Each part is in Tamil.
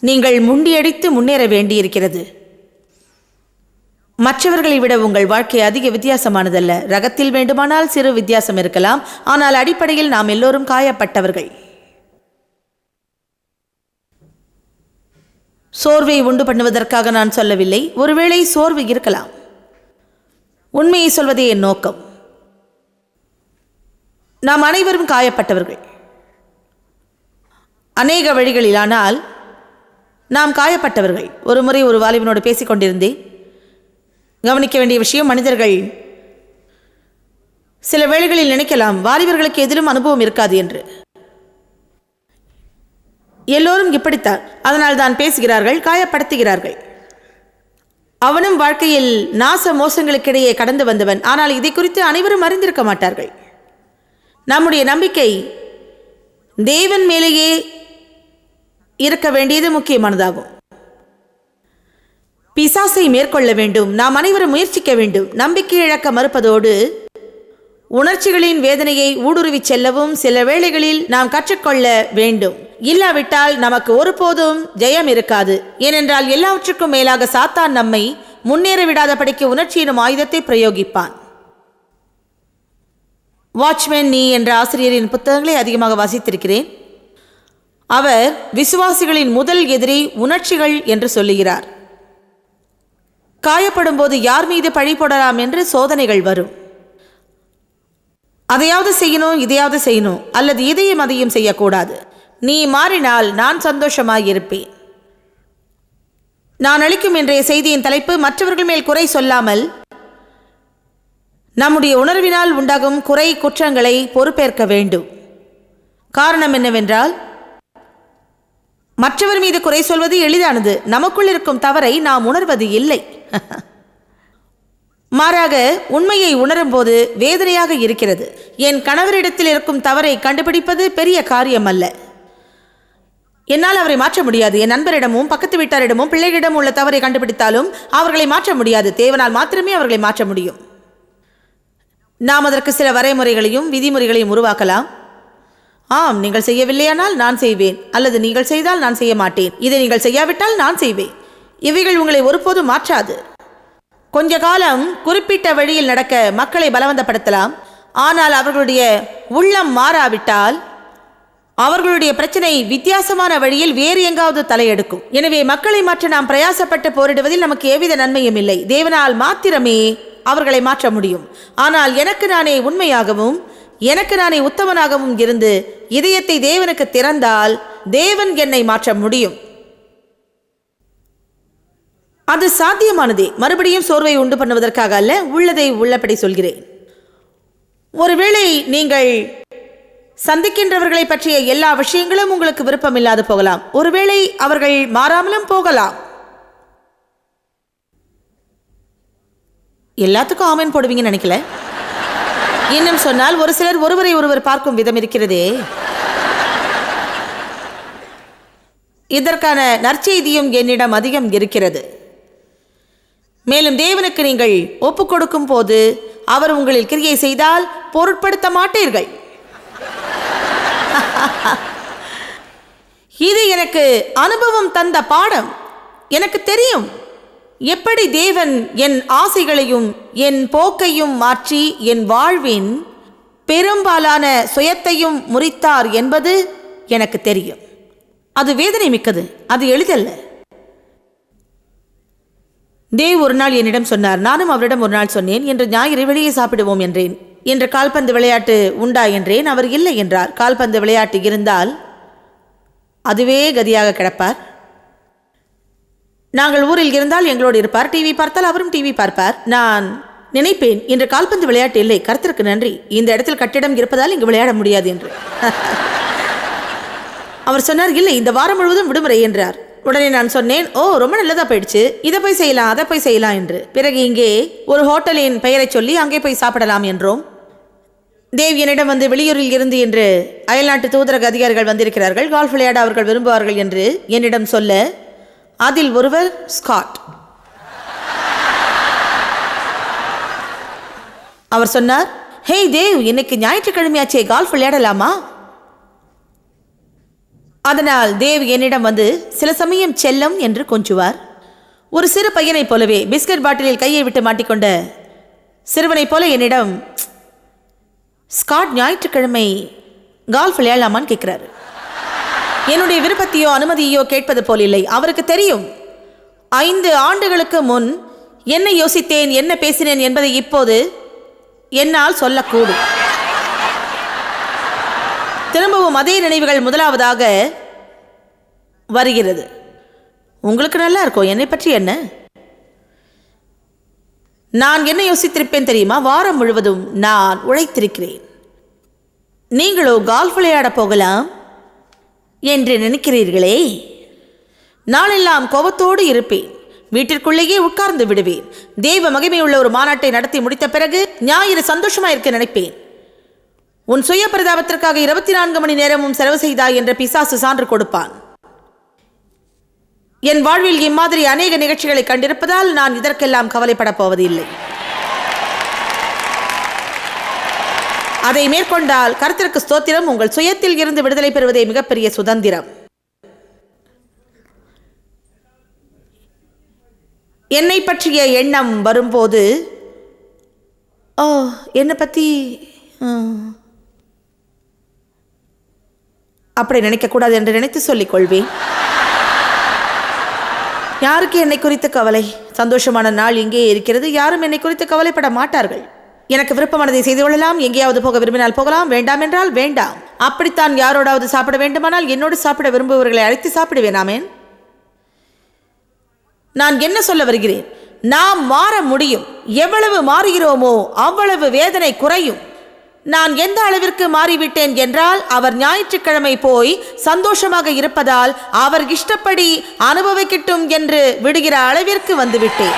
நீங்கள் முண்டியடித்து முன்னேற வேண்டியிருக்கிறது. மற்றவர்களை விட உங்கள் வாழ்க்கை அதிக வித்தியாசமானதல்ல. ரகத்தில் வேண்டுமானால் சிறு வித்தியாசம் இருக்கலாம். ஆனால் அடிப்படையில் நாம் எல்லோரும் காயப்பட்டவர்கள். சோர்வை உண்டு பண்ணுவதற்காக நான் சொல்லவில்லை. ஒருவேளை சோர்வு இருக்கலாம். உண்மையை சொல்வதே என் நோக்கம். நாம் அனைவரும் காயப்பட்டவர்கள். அநேக வழிகளில் ஆனால் நாம் காயப்பட்டவர்கள். ஒரு முறை ஒரு வாலிபனோடு பேசிக் கொண்டிருந்தேன் கவனிக்க வேண்டிய விஷயம் மனிதர்கள் சில வேளைகளில் நினைக்கலாம் வாலிபர்களுக்கு எதிலும் அனுபவம் இருக்காது என்று. எல்லோரும் இப்படித்தான் அதனால் தான் பேசுகிறார்கள் காயப்படுத்துகிறார்கள். அவனும் வாழ்க்கையில் நாச மோசங்களுக்கிடையே கடந்து வந்தவன் ஆனால் இதை குறித்து அனைவரும் அறிந்திருக்க மாட்டார்கள். நம்முடைய நம்பிக்கை தேவன் மேலேயே இருக்க வேண்டியது முக்கியமானதாகும். பிசாசை மேற்கொள்ள வேண்டும். நாம் அனைவரும் முயற்சிக்க வேண்டும். நம்பிக்கை இழக்க மறுப்பதோடு உணர்ச்சிகளின் வேதனையை ஊடுருவிச் செல்லவும் சில வேளைகளில் நாம் கற்றுக்கொள்ள வேண்டும். இல்லாவிட்டால் நமக்கு ஒருபோதும் ஜெயம் இருக்காது. ஏனென்றால் எல்லாவற்றுக்கும் மேலாக சாத்தான் நம்மை முன்னேற விடாதபடிக்கு உணர்ச்சியினும் ஆயுதத்தை பிரயோகிப்பான். வாட்ச்மேன் நீ என்ற ஆசிரியரின் புத்தகங்களை அதிகமாக வாசித்திருக்கிறேன். அவர் விசுவாசிகளின் முதல் எதிரி உணர்ச்சிகள் என்று சொல்லுகிறார். காயப்படும் போது யார் மீது பழி போடலாம் என்று சோதனைகள் வரும். அதையாவது செய்யணும் இதையாவது செய்யணும் அல்லது இதையும் அதையும் செய்யக்கூடாது. நீ மாறினால் நான் சந்தோஷமாக இருப்பேன் நான் அளிக்கும் இன்றைய செய்தியின் தலைப்பு மற்றவர்கள் மேல் குறை சொல்லாமல் நம்முடைய உணர்வினால் உண்டாகும் குறை குற்றங்களை பொறுப்பேற்க வேண்டும். காரணம் என்னவென்றால் மற்றவர் மீது குறை சொல்வது எளிதானது. நமக்குள் இருக்கும் தவறை நாம் உணர்வது இல்லை. மாறாக உண்மையை உணரும்போது வேதனையாக இருக்கிறது. என் கணவரிடத்தில் இருக்கும் தவறை கண்டுபிடிப்பது பெரிய காரியம் அல்ல என்னால் அவரை மாற்ற முடியாது. என் நண்பரிடமும் பக்கத்து வீட்டாரிடமும் பிள்ளைகளிடமும் உள்ள தவறை கண்டுபிடித்தாலும் அவர்களை மாற்ற முடியாது. தேவனால் மாத்திரமே அவர்களை மாற்ற முடியும். நாம் அதற்கு சில வரைமுறைகளையும் விதிமுறைகளையும் உருவாக்கலாம். ஆம் நீங்கள் செய்யவில்லையானால் நான் செய்வேன். அல்லது நீங்கள் செய்தால் நான் செய்ய மாட்டேன். இதை நீங்கள் செய்யாவிட்டால் நான் செய்வேன். இவைகள் உங்களை ஒருபோதும் மாற்றாது. கொஞ்ச காலம் குறிப்பிட்ட வழியில் நடக்க மக்களை பலவந்தப்படுத்தலாம். ஆனால் அவர்களுடைய உள்ளம் மாறாவிட்டால் அவர்களுடைய பிரச்சனை வித்தியாசமான வழியில் வேறு எங்காவது தலையெடுக்கும். எனவே மக்களை மாற்ற நாம் பிரயாசப்பட்டு போரிடுவதில் நமக்கு எவ்வித நன்மையும் இல்லை. தேவனால் மாத்திரமே அவர்களை மாற்ற முடியும். ஆனால் எனக்கு நானே உண்மையாகவும் எனக்கு நானே உத்தமனாகவும் இருந்து இதயத்தை தேவனுக்கு திறந்தால் தேவன் என்னை மாற்ற முடியும். அது சாத்தியமானதே. மறுபடியும் சோர்வை உண்டு பண்ணுவதற்காக அல்ல உள்ளதை உள்ளபடி சொல்கிறேன். ஒருவேளை நீங்கள் சந்திக்கின்றவர்களை பற்றிய எல்லா விஷயங்களும் உங்களுக்கு விருப்பமில்லாது போகலாம். ஒருவேளை அவர்கள் மாறாமலும் போகலாம். எல்லாத்துக்கும் ஆமீன் போடுவீங்கன்னு நினைக்கல? இன்னும் சொன்னால் ஒரு சிலர் ஒருவரை ஒருவர் பார்க்கும் விதம் இருக்கிறதே. இதற்கான நற்செய்தியும் என்னிடம் அதிகம் இருக்கிறது. மேலும் தேவனுக்கு நீங்கள் ஒப்பு கொடுக்கும் போது அவர் உங்களில் கிரியை செய்தால் பொருட்படுத்த மாட்டீர்கள். இது எனக்கு அனுபவம் தந்த பாடம். எனக்கு தெரியும். எப்படி தேவன் என் ஆசைகளையும் என் போக்கையும் மாற்றி என் வாழ்வின் பெரும்பாலான சுயத்தையும் முறித்தார் என்பது எனக்கு தெரியும். அது வேதனை மிக்கது அது எளிதல்ல. தேவ் ஒரு நாள் என்னிடம் சொன்னார் நானும் அவரிடம் ஒரு நாள் சொன்னேன் என்று ஞாயிறு வெளியே சாப்பிடுவோம் என்றேன். என்று கால்பந்து விளையாட்டு உண்டா? என்றேன். அவர் இல்லை என்றார். கால்பந்து விளையாட்டு இருந்தால் அதுவே கதியாக கிடப்பார். நாங்கள் ஊரில் இருந்தால் எங்களோடு இருப்பார். டிவி பார்த்தால் அவரும் டிவி பார்ப்பார். நான் நினைப்பேன் இன்று கால்பந்து விளையாட்டு இல்லை. கருத்திற்கு நன்றி. இந்த இடத்தில் கட்டிடம் இருப்பதால் இங்கு விளையாட முடியாது என்று. அவர் சொன்னார் இல்லை இந்த வாரம் முழுவதும் விடுமுறை என்றார். உடனே நான் சொன்னேன் ஓ ரொம்ப நல்லதா போயிடுச்சு. இதை போய் செய்யலாம் அதை போய் செய்யலாம் என்று. பிறகு இங்கே ஒரு ஹோட்டலின் பெயரை சொல்லி அங்கே போய் சாப்பிடலாம் என்றோம். தேவ் என்னிடம் வந்து வெளியூரில் இருந்து என்று அயல்நாட்டு தூதரக அதிகாரிகள் வந்திருக்கிறார்கள். கால்ஃப் விளையாட அவர்கள் விரும்புவார்கள் என்று என்னிடம் சொல்ல அதில் ஒருவர் ஸ்காட். அவர் சொன்னார் ஹேய் தேவ் இன்னைக்கு ஞாயிற்றுக்கிழமையாச்சே கால்ஃப் விளையாடலாமா? அதனால் தேவ் என்னிடம் வந்து சில சமயம் செல்லம் என்று கொஞ்சுவார். ஒரு சிறு பையனைப் போலவே பிஸ்கட் பாட்டிலில் கையை விட்டு மாட்டிக்கொண்ட சிறுவனைப் போல என்னிடம் ஸ்காட் ஞாயிற்றுக்கிழமை கால்ஃப் விளையாடலாமான்னு கேட்குறாரு. என்னுடைய விருப்பத்தையோ அனுமதியோ கேட்பது போல் இல்லை. அவருக்கு தெரியும். ஐந்து ஆண்டுகளுக்கு முன் என்ன யோசித்தேன் என்ன பேசினேன் என்பதை இப்போது என்னால் சொல்லக்கூடும். திரும்பவும் அதே நினைவுகள் முதலாவதாக வருகிறது. உங்களுக்கு நல்லா இருக்கும் என்னை பற்றி என்ன? நான் என்ன யோசித்திருப்பேன் தெரியுமா? வாரம் முழுவதும் நான் உழைத்திருக்கிறேன். நீங்களோ கால்ஃப் விளையாட போகலாம்? என்று நினைக்கிறீர்களே? நாளெல்லாம் கோபத்தோடு இருப்பேன். வீட்டிற்குள்ளேயே உட்கார்ந்து விடுவேன். தெய்வ மகிமையுள்ள ஒரு மாநாட்டை நடத்தி முடித்த பிறகு ஞாயிறு சந்தோஷமாயிருக்க நினைப்பேன். உன் சுய பிரதாபத்திற்காக இருபத்தி நான்கு மணி நேரமும் செலவு செய்தாய் என்ற பிசாசு சான்று கொடுப்பான். என் வாழ்வில் இம்மாதிரி அநேக நிகழ்ச்சிகளை கண்டிருப்பதால் நான் இதற்கெல்லாம் கவலைப்படப் போவதில்லை. அதை மேற்கொண்டால் கருத்திற்கு ஸ்தோத்திரம். உங்கள் சுயத்தில் இருந்து விடுதலை பெறுவதே மிகப்பெரிய சுதந்திரம். என்னை பற்றிய எண்ணம் வரும்போது ஓ என்னை பற்றி அப்படி நினைக்கக்கூடாது என்று நினைத்து சொல்லிக் கொள்வேன். யாருக்கு என்னை குறித்த கவலை? சந்தோஷமான நாள் இங்கே இருக்கிறது. யாரும் என்னை குறித்து கவலைப்பட மாட்டார்கள். எனக்கு விருப்பமானதை செய்து கொள்ளலாம். எங்கேயாவது போக விரும்பினால் போகலாம். வேண்டாம் என்றால் வேண்டாம். அப்படித்தான் யாரோடாவது சாப்பிட வேண்டுமானால் என்னோடு சாப்பிட விரும்புபவர்களை அழைத்து சாப்பிடுவேன். நான் என்ன சொல்ல வருகிறேன்? நாம் மாற முடியும். எவ்வளவு மாறுகிறோமோ அவ்வளவு வேதனை குறையும். நான் எந்த அளவிற்கு மாறிவிட்டேன் என்றால் அவர் ஞாயிற்றுக்கிழமை போய் சந்தோஷமாக இருப்பதால் அவர் இஷ்டப்படி அனுபவிக்கட்டும் என்று விடுகிற அளவிற்கு வந்துவிட்டேன்.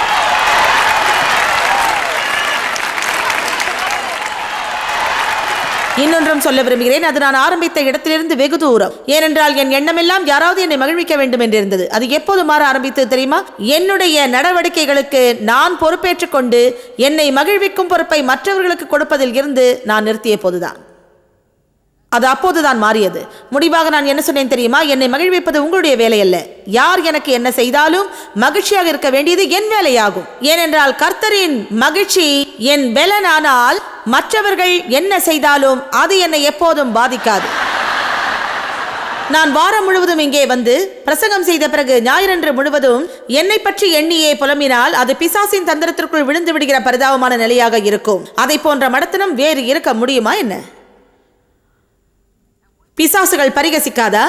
இன்னொன்றும் சொல்ல விரும்புகிறேன். அது நான் ஆரம்பித்த இடத்திலிருந்து வெகு தூரம். ஏனென்றால் என் எண்ணமெல்லாம் யாராவது என்னை மகிழ்விக்க வேண்டும் என்றிருந்தது. அது எப்போது மாற ஆரம்பித்தது தெரியுமா? என்னுடைய நடவடிக்கைகளுக்கு நான் பொறுப்பேற்றுக் கொண்டு என்னை மகிழ்விக்கும் பொறுப்பை மற்றவர்களுக்கு கொடுப்பதில் இருந்து நான் நிறுத்திய போதுதான். அது அப்போதுதான் மாறியது. முடிவாக நான் என்ன சொன்னேன் தெரியுமா? என்னை மகிழ்விப்பது உங்களுடைய வேலை அல்ல யார் எனக்கு என்ன செய்தாலும் மகிழ்ச்சியாக இருக்க வேண்டியது என் வேலையாகும். ஏனென்றால் கர்த்தரின் மகிழ்ச்சி என் பெலனானால் மற்றவர்கள் என்ன செய்தாலும் அது என்னை எப்போதும் பாதிக்காது. நான் வாரம் முழுவதும் இங்கே வந்து பிரசங்கம் செய்த பிறகு ஞாயிறன்று முழுவதும் என்னை பற்றி எண்ணியே புலம்பினால் அது பிசாசின் தந்திரத்திற்குள் விழுந்து விடுகிற பரிதாபமான நிலையாக இருக்கும். அதை போன்ற மடத்தனம் வேறு இருக்க முடியுமா என்ன? பிசாசுகள் பரிகசிக்காதா?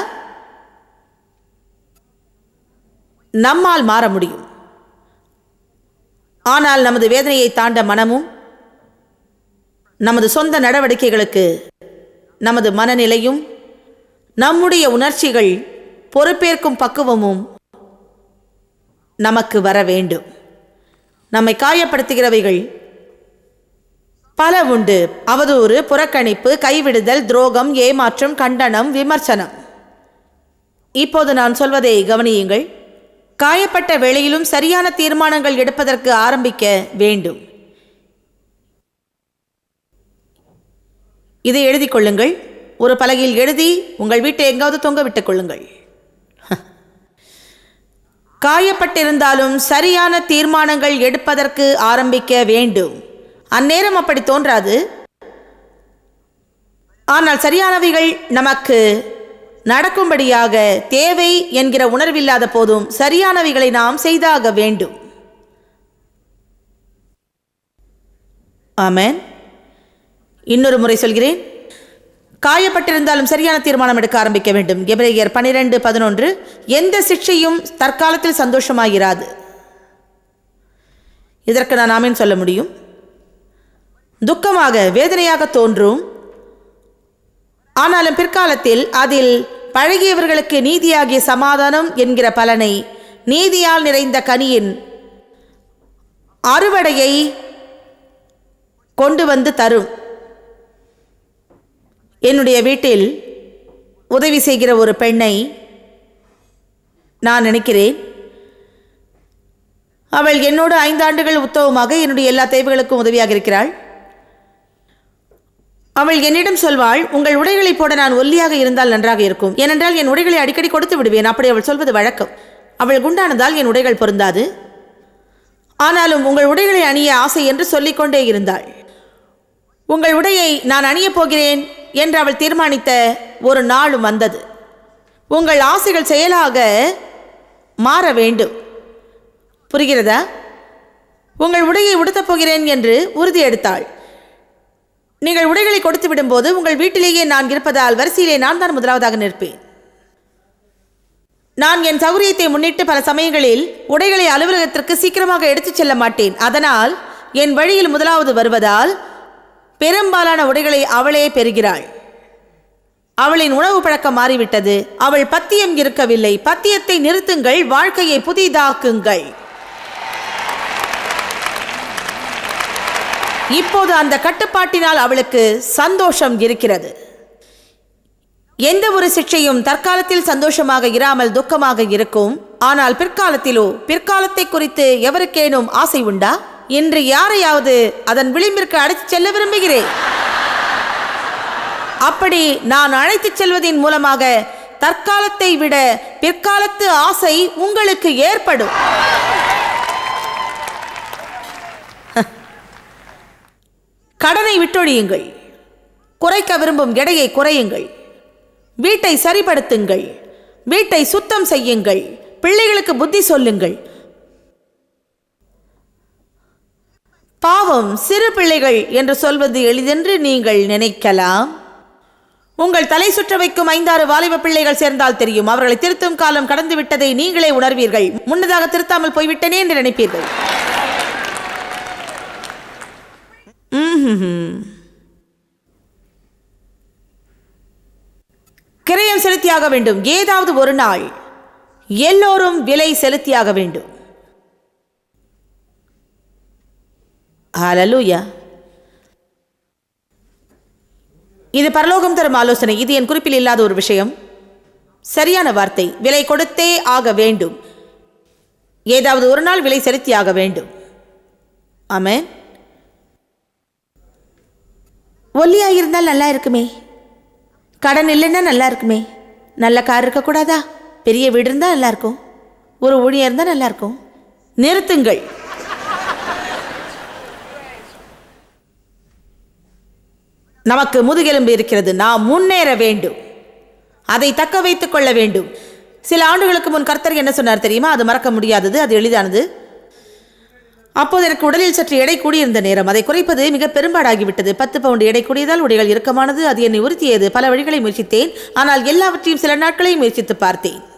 நம்மால் மாற முடியும். ஆனால் நமது வேதனையை தாண்ட மனமும் நமது சொந்த நடவடிக்கைகளுக்கு நமது மனநிலையும் நம்முடைய உணர்ச்சிகள் பொறுப்பேற்கும் பக்குவமும் நமக்கு வர வேண்டும். நம்மை காயப்படுத்துகிறவைகள் பல உண்டு. அவதூறு புறக்கணிப்பு கைவிடுதல் துரோகம் ஏமாற்றம் கண்டனம் விமர்சனம். இப்போது நான் சொல்வதை கவனியுங்கள். காயப்பட்ட வேளையிலும் சரியான தீர்மானங்கள் எடுப்பதற்கு ஆரம்பிக்க வேண்டும். இதை எழுதி கொள்ளுங்கள். ஒரு பலகையில் எழுதி உங்கள் வீட்டை எங்காவது தொங்க விட்டுக் கொள்ளுங்கள். காயப்பட்டிருந்தாலும் சரியான தீர்மானங்கள் எடுப்பதற்கு ஆரம்பிக்க வேண்டும். அந்நேரம் அப்படி தோன்றாது. ஆனால் சரியானவைகள் நமக்கு நடக்கும்படியாக தேவை என்கிற உணர்வில்லாத போதும் சரியானவைகளை நாம் செய்தாக வேண்டும். ஆமேன். இன்னொரு முறை சொல்கிறேன். காயப்பட்டிருந்தாலும் சரியான தீர்மானம் எடுக்க ஆரம்பிக்க வேண்டும். எபிரேயர் பனிரெண்டு பதினொன்று. எந்த சிக்ஷையும் தற்காலத்தில் சந்தோஷமாகிறாது இதற்கு நான் ஆமீன் சொல்ல முடியும். துக்கமாக வேதனையாக தோன்றும். ஆனாலும் பிற்காலத்தில் அதில் பழகியவர்களுக்கு நீதியாகிய சமாதானம் என்கிற பலனை நீதியால் நிறைந்த கனியின் அறுவடையை கொண்டு வந்து தரும். என்னுடைய வீட்டில் உதவி செய்கிற ஒரு பெண்ணை நான் நினைக்கிறேன். அவள் என்னோடு ஐந்தாண்டுகள் உத்தவமாக என்னுடைய எல்லா தேவைகளுக்கும் உதவியாக இருக்கிறாள். அவள் என்னிடம் சொல்வாள் உங்கள் உடைகளை போட நான் ஒல்லியாக இருந்தால் நன்றாக இருக்கும். ஏனென்றால் என் உடைகளை அடிக்கடி கொடுத்து விடுவேன். அப்படி அவள் சொல்வது வழக்கம். அவள் குண்டானதால் என் உடைகள் பொருந்தாது. ஆனாலும் உங்கள் உடைகளை அணிய ஆசை என்று சொல்லிக்கொண்டே இருந்தாள். உங்கள் உடையை நான் அணியப் போகிறேன் என்று அவள் தீர்மானித்த ஒரு நாளும் வந்தது. உங்கள் ஆசைகள் செயலாக மாற வேண்டும். புரிகிறதா? உங்கள் உடையை உடுத்தப் போகிறேன் என்று உறுதி எடுத்தாள். நீங்கள் உடைகளை கொடுத்து விடும்போது உங்கள் வீட்டிலேயே நான் இருப்பதால் வரிசையிலே நான் தான் முதலாவதாக நிற்பேன். நான் என் சௌகரியத்தை முன்னிட்டு பல சமயங்களில் உடைகளை அலுவலகத்திற்கு சீக்கிரமாக எடுத்துச் செல்ல மாட்டேன். அதனால் என் வழியில் முதலாவது வருவதால் பெரும்பாலான உடைகளை அவளே பெறுகிறாள். அவளின் உணவு பழக்கம் மாறிவிட்டது. அவள் பத்தியம் இருக்கவில்லை. பத்தியத்தை நிறுத்துங்கள். வாழ்க்கையை புதிதாக்குங்கள். இப்போது அந்த கட்டுப்பாட்டினால் அவளுக்கு சந்தோஷம் இருக்கிறது. எந்த ஒரு சிக்ஷையும் தற்காலத்தில் சந்தோஷமாக இராமல் துக்கமாக இருக்கும். ஆனால் பிற்காலத்திலோ பிற்காலத்தை குறித்து எவருக்கேனும் ஆசை உண்டா? இன்று யாரையாவது அதன் விளிம்பிற்கு அழைத்துச் செல்ல விரும்புகிறேன். அப்படி நான் அழைத்துச் செல்வதின் மூலமாக தற்காலத்தை விட பிற்காலத்து ஆசை உங்களுக்கு ஏற்படும். கடனை விட்டொழியுங்கள். குறைக்க விரும்பும் எடையை குறையுங்கள். வீட்டை சரிப்படுத்துங்கள். வீட்டை சுத்தம் செய்யுங்கள். பிள்ளைகளுக்கு புத்தி சொல்லுங்கள். பாவம் சிறு பிள்ளைகள் என்று சொல்வது எளிதென்று நீங்கள் நினைக்கலாம். உங்கள் தலை சுற்ற வைக்கும் ஐந்தாறு வாலிப பிள்ளைகள் சேர்ந்தால் தெரியும். அவர்களை திருத்தும் காலம் கடந்து விட்டதை நீங்களே உணர்வீர்கள். முன்னதாக திருத்தாமல் போய்விட்டனே என்று நினைப்பீர்கள். கிரயம் செலுத்தியாக வேண்டும். ஏதாவது ஒரு நாள் எல்லோரும் விலை செலுத்தியாக வேண்டும். ஹலலூயா இது பரலோகம் தரும் ஆலோசனை. இது என் குறிப்பில் இல்லாத ஒரு விஷயம். சரியான வார்த்தை. விலை கொடுத்தே ஆக வேண்டும். ஏதாவது ஒரு நாள் விலை செலுத்தி ஆக வேண்டும். ஆமென். ஒல்லியாக இருந்தால் நல்லா இருக்குமே. கடன் இல்லைன்னா நல்லா இருக்குமே. நல்ல கார் இருக்கக்கூடாதா? பெரிய வீடு இருந்தால் நல்லா இருக்கும். ஒரு ஊழியர் இருந்தால் நல்லா இருக்கும். நிறுத்துங்கள். நமக்கு முதுகெலும்பு இருக்கிறது. நாம் முன்னேற வேண்டும். அதை தக்க வைத்துக் கொள்ள வேண்டும். சில ஆண்டுகளுக்கு முன் கர்த்தர் என்ன சொன்னார் தெரியுமா? அது மறக்க முடியாதது அது எளிதானது. அப்போது எனக்கு உடலில் சற்று எடை கூடியிருந்த நேரம். அதை குறைப்பது மிக பெரும்பாடாகிவிட்டது. பத்து பவுண்டு எடை கூடியதால் உடைகள் இறுக்கமானது அது என்னை உறுத்தியது. பல வழிகளை முயற்சித்தேன். ஆனால் எல்லாவற்றையும் சில நாட்களை முயற்சித்து பார்த்தேன்.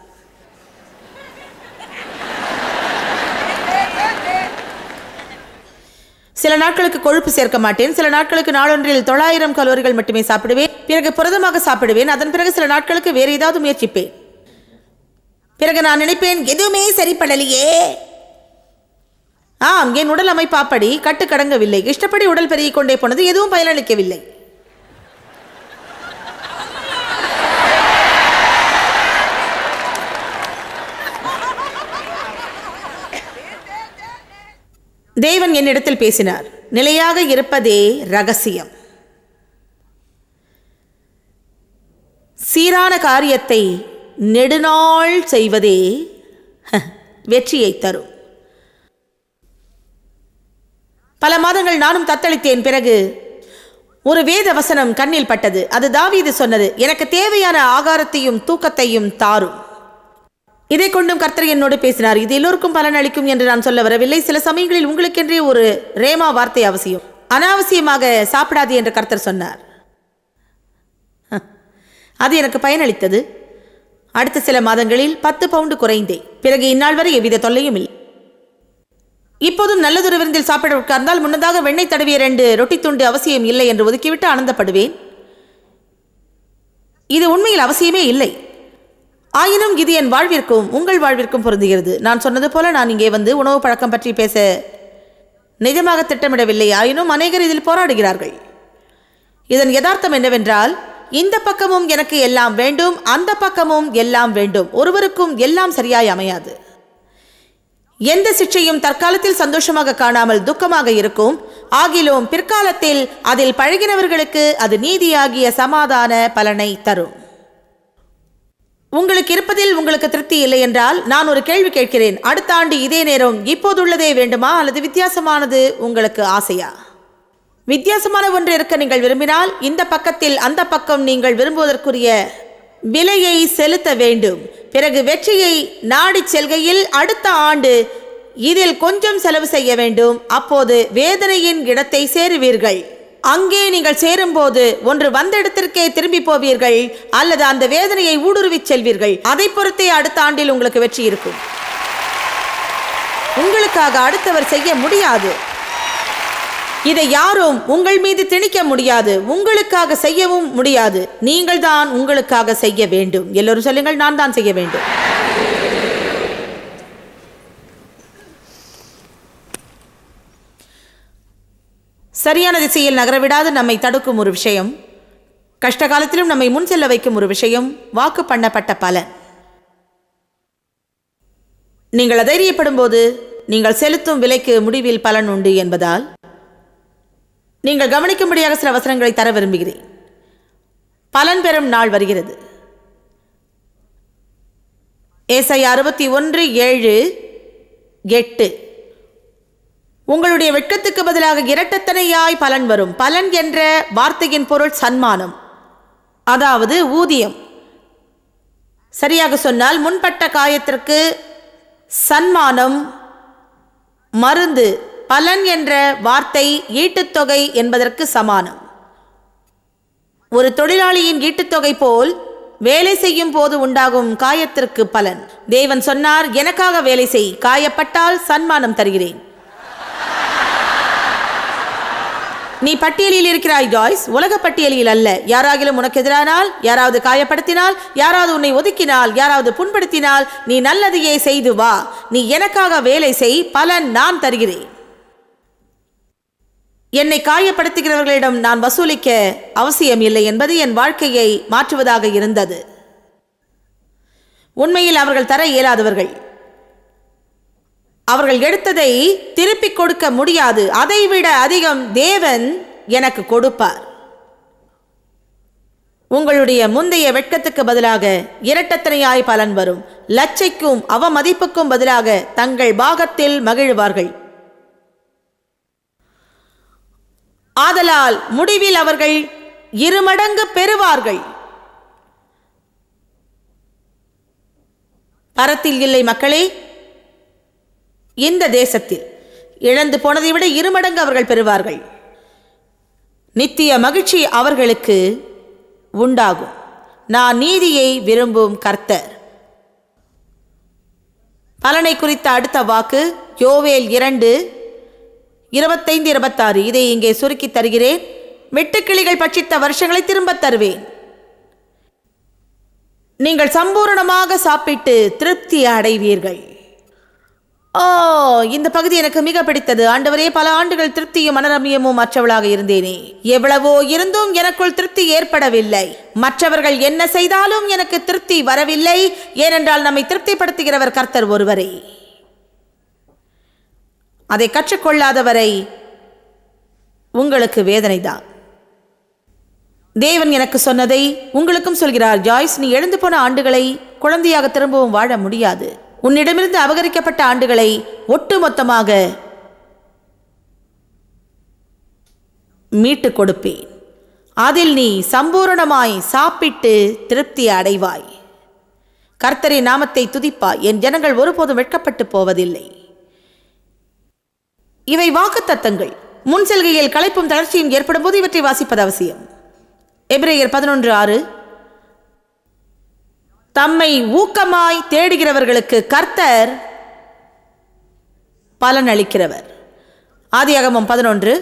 சில நாட்களுக்கு கொழுப்பு சேர்க்க மாட்டேன். சில நாட்களுக்கு நாளொன்றில் தொள்ளாயிரம் கலோரிகள் மட்டுமே சாப்பிடுவேன். பிறகு புரதமாக சாப்பிடுவேன். அதன் பிறகு சில நாட்களுக்கு வேறு ஏதாவது முயற்சிப்பேன். பிறகு நான் நினைப்பேன் எதுவுமே சரிப்படலையே. ஆம் என் உடல் அமைப்பு அப்படி. கட்டுக்கடங்கவில்லை. இஷ்டப்படி உடல் பெருகிக் கொண்டே போனது எதுவும் பயனளிக்கவில்லை. தேவன் என்னிடத்தில் பேசினார் நிலையாக இருப்பதே ரகசியம். சீரான காரியத்தை நெடுநாள் செய்வதே வெற்றியை தரும். பல மாதங்கள் நானும் தத்தளித்தேன் பிறகு ஒரு வேத வசனம் கண்ணில் பட்டது. அது தாவீது சொன்னது எனக்கு தேவையான ஆகாரத்தையும் தூக்கத்தையும் தாரும். இதை கொண்டும் கர்த்தர் என்னோடு பேசினார். இது எல்லோருக்கும் பலன் அளிக்கும் என்று நான் சொல்ல வரவில்லை. சில சமயங்களில் உங்களுக்கென்றே ஒரு ரேமா வார்த்தை அவசியம். அனாவசியமாக சாப்பிடாது என்று கர்த்தர் சொன்னார். அது எனக்கு பயனளித்தது. அடுத்த சில மாதங்களில் பத்து பவுண்டு குறைந்தேன். பிறகு இந்நாள் வரை எவ்வித தொல்லையும் இல்லை. இப்போதும் நல்லதொரு விருந்தில் சாப்பிட உட்கார்ந்தால் முன்னதாக வெண்ணெய் தடவிய ரெண்டு ரொட்டி துண்டு அவசியம் இல்லை என்று ஒதுக்கிவிட்டு ஆனந்தப்படுவேன். இது உண்மையில் அவசியமே இல்லை. ஆயினும் இது என் வாழ்விற்கும் உங்கள் வாழ்விற்கும் பொருந்துகிறது. நான் சொன்னது போல நான் இங்கே வந்து உணவு பழக்கம் பற்றி பேச நிஜமாக திட்டமிடவில்லை. ஆயினும் அநேகர் இதில் போராடுகிறார்கள். இதன் யதார்த்தம் என்னவென்றால் இந்த பக்கமும் எனக்கு எல்லாம் வேண்டும் அந்த பக்கமும் எல்லாம் வேண்டும். ஒருவருக்கும் எல்லாம் சரியாய் அமையாது. எந்த சிக்ஷையும் தற்காலத்தில் சந்தோஷமாக காணாமல் துக்கமாக இருக்கும். ஆகிலும் பிற்காலத்தில் அதில் பழகினவர்களுக்கு அது நீதியாகிய சமாதான பலனை தரும். உங்களுக்கு இருப்பதில் உங்களுக்கு திருப்தி இல்லை என்றால் நான் ஒரு கேள்வி கேட்கிறேன். அடுத்த ஆண்டு இதே நேரம் இப்போதுள்ளதே வேண்டுமா அல்லது வித்தியாசமானது உங்களுக்கு ஆசையா? வித்தியாசமான ஒன்று இருக்க நீங்கள் விரும்பினால் இந்த பக்கத்தில் அந்த பக்கம் நீங்கள் விரும்புவதற்குரிய விலையை செலுத்த வேண்டும். பிறகு வெற்றியை நாடிச் செல்கையில் அடுத்த ஆண்டு இதில் கொஞ்சம் செலவு செய்ய வேண்டும். அப்போது வேதனையின் இடத்தை சேருவீர்கள். அங்கே நீங்கள் சேரும்போது ஒன்று வந்த இடத்திற்கே திரும்பி போவீர்கள் அல்லது அந்த வேதனையை ஊடுருவிச் செல்வீர்கள். அதை பொறுத்தே அடுத்த ஆண்டில் உங்களுக்கு வெற்றி இருக்கும். உங்களுக்காக அடுத்தவர் செய்ய முடியாது. இதை யாரும் உங்கள் மீது திணிக்க முடியாது. உங்களுக்காக செய்யவும் முடியாது. நீங்கள் தான் உங்களுக்காக செய்ய வேண்டும். எல்லோரும் சொல்லுங்கள் நான் தான் செய்ய வேண்டும். சரியான திசையில் நகரவிடாது நம்மை தடுக்கும் ஒரு விஷயம். கஷ்ட காலத்திலும் நம்மை முன் செல்ல வைக்கும் ஒரு விஷயம். வாக்கு பண்ணப்பட்ட பலன் நீங்கள் அதைரியப்படும் போது நீங்கள் செலுத்தும் விலைக்கு முடிவில் பலன் உண்டு என்பதால் நீங்கள் கவனிக்கும்படியாக சில அவசரங்களை தர விரும்புகிறேன். பலன் பெறும் நாள் வருகிறது. ஏசை அறுபத்தி ஒன்று ஏழு எட்டு. உங்களுடைய வெட்கத்துக்கு பதிலாக இரட்டத்தனையாய் பலன் வரும். பலன் என்ற வார்த்தையின் பொருள் சன்மானம். அதாவது ஊதியம். சரியாக சொன்னால் முன்பட்ட காயத்திற்கு சன்மானம் மருந்து பலன் என்ற வார்த்தை ஈட்டுத்தொகை என்பதற்கு சமானம். ஒரு தொழிலாளியின் ஈட்டுத்தொகை போல் வேலை செய்யும் போது உண்டாகும் காயத்திற்கு பலன். தேவன் சொன்னார் எனக்காக வேலை செய். காயப்பட்டால் சன்மானம் தருகிறேன். நீ பட்டியலில் இருக்கிறாய் ஜாய்ஸ் உலக பட்டியலில் அல்ல. யாராகிலும் உனக்கு எதிரானால் யாராவது காயப்படுத்தினால் யாராவது உன்னை ஒதுக்கினால் யாராவது புண்படுத்தினால் நீ நல்லதையே செய்து வா. நீ எனக்காக வேலை செய் பலன் நான் தருகிறேன். என்னை காயப்படுத்துகிறவர்களிடம் நான் வசூலிக்க அவசியம் இல்லை என்பது என் வாழ்க்கையை மாற்றுவதாக இருந்தது. உண்மையில் அவர்கள் தர இயலாதவர்கள். அவர்கள் எடுத்ததை திருப்பிக் கொடுக்க முடியாது. அதைவிட அதிகம் தேவன் எனக்கு கொடுப்பார். உங்களுடைய முந்தைய வெட்கத்துக்கு பதிலாக இரட்டத்தனையாய் பலன் வரும். லட்சைக்கும் அவமதிப்புக்கும் பதிலாக தங்கள் பாகத்தில் மகிழ்வார்கள். ஆதலால் முடிவில் அவர்கள் இருமடங்கு பெறுவார்கள். பரத்தில் இல்லை மக்களே இந்த தேசத்தில் இழந்து போனதை விட இருமடங்கு அவர்கள் பெறுவார்கள். நித்திய மகிழ்ச்சி அவர்களுக்கு உண்டாகும். நான் நீதியை விரும்பும் கர்த்தர். பலனை குறித்த அடுத்த வாக்கு யோவேல் இரண்டு இருபத்தைந்து இருபத்தாறு. இதை இங்கே சுருக்கி தருகிறேன். வெட்டுக்கிளிகள் பட்சித்த வருஷங்களை திரும்பத் தருவேன். நீங்கள் சம்பூரணமாக சாப்பிட்டு திருப்தி அடைவீர்கள். ஓ இந்த பகுதி எனக்கு மிக பிடித்தது. ஆண்டவரே பல ஆண்டுகள் திருப்தியும் மனரமியமும் மற்றவளாக இருந்தேனே. எவ்வளவோ இருந்தும் எனக்குள் திருப்தி ஏற்படவில்லை. மற்றவர்கள் என்ன செய்தாலும் எனக்கு திருப்தி வரவில்லை. ஏனென்றால் நம்மை திருப்திப்படுத்துகிறவர் கர்த்தர் ஒருவரே. அதை கற்றுக்கொள்ளாதவரை உங்களுக்கு வேதனைதான். தேவன் எனக்கு சொன்னதை உங்களுக்கும் சொல்கிறார். ஜாய்ஸ் நீ எழுந்து போன ஆண்டுகளை குழந்தையாக திரும்பவும் வாழ முடியாது. உன்னிடமிருந்து அபகரிக்கப்பட்ட ஆண்டுகளை ஒட்டுமொத்தமாக மீட்டு கொடுப்பேன். அதில் நீ சம்பூரணமாய் சாப்பிட்டு திருப்தி அடைவாய். கர்த்தரின் நாமத்தை துதிப்பாய். என் ஜனங்கள் ஒருபோதும் வெட்கப்பட்டு போவதில்லை. இவை வாக்குத்தத்தங்கள். முன் செல்கையில் களைப்பும் தளர்ச்சியும் ஏற்படும் போது இவற்றை வாசிப்பது அவசியம். எபிரேயர் பதினொன்று ஆறு தம்மை ஊக்கமாய் தேடுகிறவர்களுக்கு கர்த்தர் பலன் அளிக்கிறவர் ஆதியாகமம் பதினொன்று.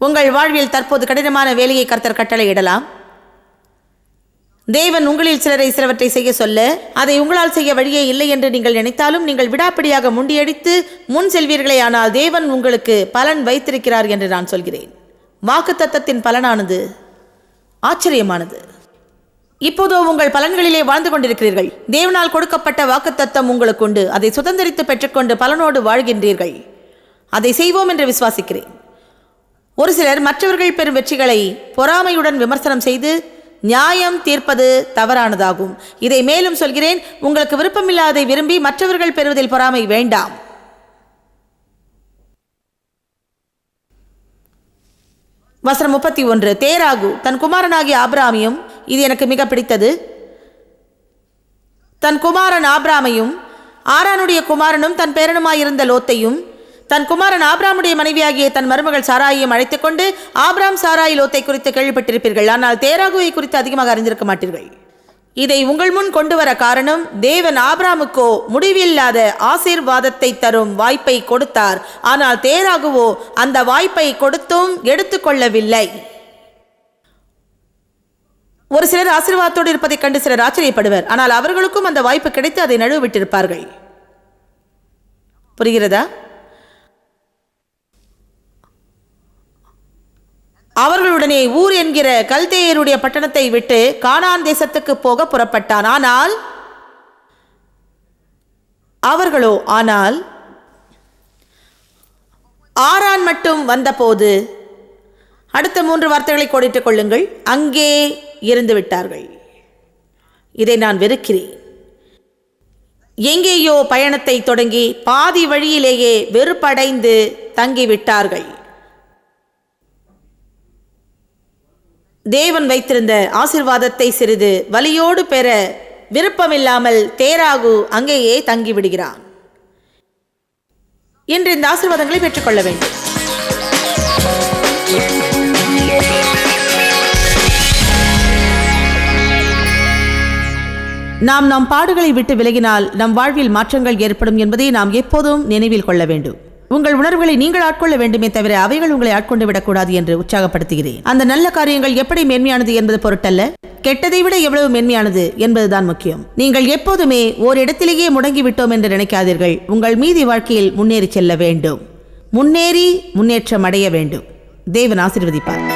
உங்கள் வாழ்வில் தற்போது கடினமான வேலையை கர்த்தர் கட்டளையிடலாம். தேவன் உங்களில் சிலரை சிலவற்றை செய்ய சொல்ல அதை உங்களால் செய்ய வழியே இல்லை என்று நீங்கள் நினைத்தாலும் நீங்கள் விடாப்பிடியாக முண்டியடித்து முன் செல்வீர்களே ஆனால் தேவன் உங்களுக்கு பலன் வைத்திருக்கிறார் என்று நான் சொல்கிறேன். வாக்குத்தத்தத்தின் பலனானது ஆச்சரியமானது. இப்போதோ உங்கள் பலன்களிலே வாழ்ந்து கொண்டிருக்கிறீர்கள். தேவனால் கொடுக்கப்பட்ட வாக்குத்தத்தம் உங்களுக்கு உண்டு. அதை சுதந்திரித்து பெற்றுக்கொண்டு பலனோடு வாழ்கின்றீர்கள். அதை செய்வோம் என்று விசுவாசிக்கிறேன். ஒரு சிலர் மற்றவர்கள் பெறும் வெற்றிகளை பொறாமையுடன் விமர்சனம் செய்து நியாயம் தீர்ப்பது தவறானதாகும். இதை மேலும் சொல்கிறேன். உங்களுக்கு விருப்பமில்லாதை விரும்பி மற்றவர்கள் பெறுவதில் பொறாமை வேண்டாம். வசனம் முப்பத்தி ஒன்று. தேராகு தன் குமாரனாகிய ஆபிராமியும் இது எனக்கு மிக பிடித்தது. தன் குமாரன் ஆப்ராமையும் ஆரானுடைய குமாரனும் தன் பேரனுமாயிருந்த லோத்தையும் தன் குமாரன் ஆப்ராமுடைய மனைவியாகிய தன் மருமகள் சாராயையும் அழைத்து கொண்டு ஆப்ராம் சாராய் லோத்தை குறித்து கேள்விப்பட்டிருப்பீர்கள். ஆனால் தேராகுவை குறித்து அதிகமாக அறிந்திருக்க மாட்டீர்கள். இதை உங்கள் முன் கொண்டு வர காரணம் தேவன் ஆப்ராமுக்கோ முடிவில்லாத ஆசீர்வாதத்தை தரும் வாய்ப்பை கொடுத்தார். ஆனால் தேராகுவோ அந்த வாய்ப்பை கொடுத்தும் எடுத்துக்கொள்ளவில்லை. ஒரு சிலர் ஆசீர்வாதத்தோடு இருப்பதைக் கண்டு சிலர் ஆச்சரியப்படுவர். ஆனால் அவர்களுக்கும் அந்த வாய்ப்பு கிடைத்து அதை நழுவிட்டிருப்பார்கள். புரிகிறதா? அவர்களுடனே ஊர் என்கிற கல்தேயருடைய பட்டணத்தை விட்டு கானான் தேசத்துக்கு போக புறப்பட்டான். ஆனால் அவர்களோ ஆனால் ஆரான் மட்டும் வந்தபோது அடுத்த மூன்று வார்த்தைகளை கோடிட்டுக் கொள்ளுங்கள். அங்கே இருந்து விட்டார்கள் இதை நான் வெறுக்கிறேன். எங்கேயோ பயணத்தை தொடங்கி பாதி வழியிலேயே வெறுப்படைந்து தங்கிவிட்டார்கள். தேவன் வைத்திருந்த ஆசிர்வாதத்தை சிறிது வலியோடு பெற விருப்பமில்லாமல் தேராகு அங்கேயே தங்கிவிடுகிறான். இன்று இந்த ஆசீர்வாதங்களை பெற்றுக்கொள்ள வேண்டும். நாம் நம் பாடுகளை விட்டு விலகினால் நம் வாழ்வில் மாற்றங்கள் ஏற்படும் என்பதை நாம் எப்போதும் நினைவில் கொள்ள வேண்டும். உங்கள் உணர்வுகளை நீங்கள் ஆட்கொள்ள வேண்டுமே தவிர அவைகள் உங்களை ஆட்கொண்டு விடக்கூடாது என்று உற்சாகப்படுத்துகிறேன். அந்த நல்ல காரியங்கள் எப்படி மேன்மையானது என்பது பொருட்டல்ல. கெட்டதை விட எவ்வளவு மென்மையானது என்பதுதான் முக்கியம். நீங்கள் எப்போதுமே ஓரிடத்திலேயே முடங்கி விட்டோம் என்று நினைக்காதீர்கள். உங்கள் மீதி வாழ்க்கையில் முன்னேறி செல்ல வேண்டும். முன்னேறி முன்னேற்றம் அடைய வேண்டும். தேவன் ஆசிர்வதிப்பார்.